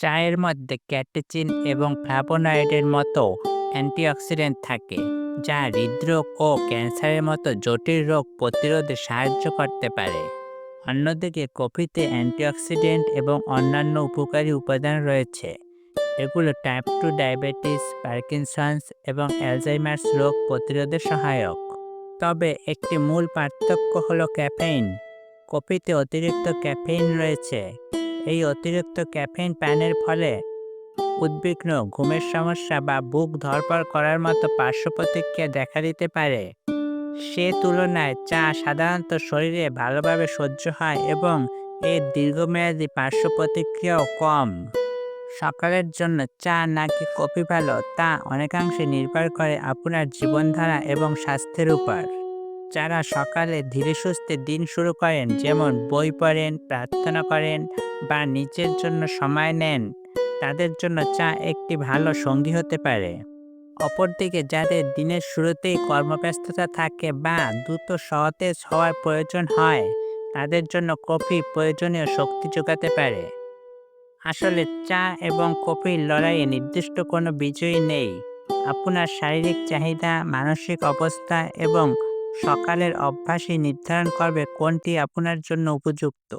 চায়ের মধ্যে ক্যাটেচিন এবং ফ্ল্যাভোনয়েডের মতো অ্যান্টিঅক্সিডেন্ট থাকে, যা হৃদরোগ ও ক্যান্সারের মতো জটিল রোগ প্রতিরোধে সাহায্য করতে পারে। অন্যদিকে কফিতে অ্যান্টিঅক্সিডেন্ট এবং অন্যান্য উপকারী উপাদান রয়েছে। এগুলো টাইপ টু ডায়াবেটিস পার্কিনসন্স এবং অ্যালজাইমার্স রোগ প্রতিরোধে সহায়ক। তবে একটি মূল পার্থক্য হলো ক্যাফেইন। কফিতে অতিরিক্ত ক্যাফেইন রয়েছে। এই অতিরিক্ত ক্যাফেইন পানের ফলে উদ্বিগ্ন, ঘুমের সমস্যা বা বুক ধরপড় করার মতো পার্শ্ব প্রতিক্রিয়া দেখা দিতে পারে। সে তুলনায় চা সাধারণত শরীরে ভালোভাবে সহ্য হয় এবং এর দীর্ঘমেয়াদী পার্শ্ব প্রতিক্রিয়াও কম। সকালের জন্য চা নাকি কফি ভালো তা অনেকাংশে নির্ভর করে আপনার জীবনধারা এবং স্বাস্থ্যের উপর। যারা সকালে ধীরে সুস্থে দিন শুরু করেন, যেমন বই পড়েন, প্রার্থনা করেন বা নিজের জন্য সময় নেন, তাদের জন্য চা একটি ভালো সঙ্গী হতে পারে। অপরদিকে যাদের দিনের শুরুতেই কর্মব্যস্ততা থাকে বা দ্রুত সতেজ হওয়ার প্রয়োজন হয়, তাদের জন্য কফি প্রয়োজনীয় শক্তি যোগাতে পারে। আসলে চা এবং কফির লড়াইয়ে নির্দিষ্ট কোনো বিজয়ী নেই। আপনার শারীরিক চাহিদা, মানসিক অবস্থা এবং সকালের অভ্যাসই নির্ধারণ করবে কোনটি আপনার জন্য উপযুক্ত।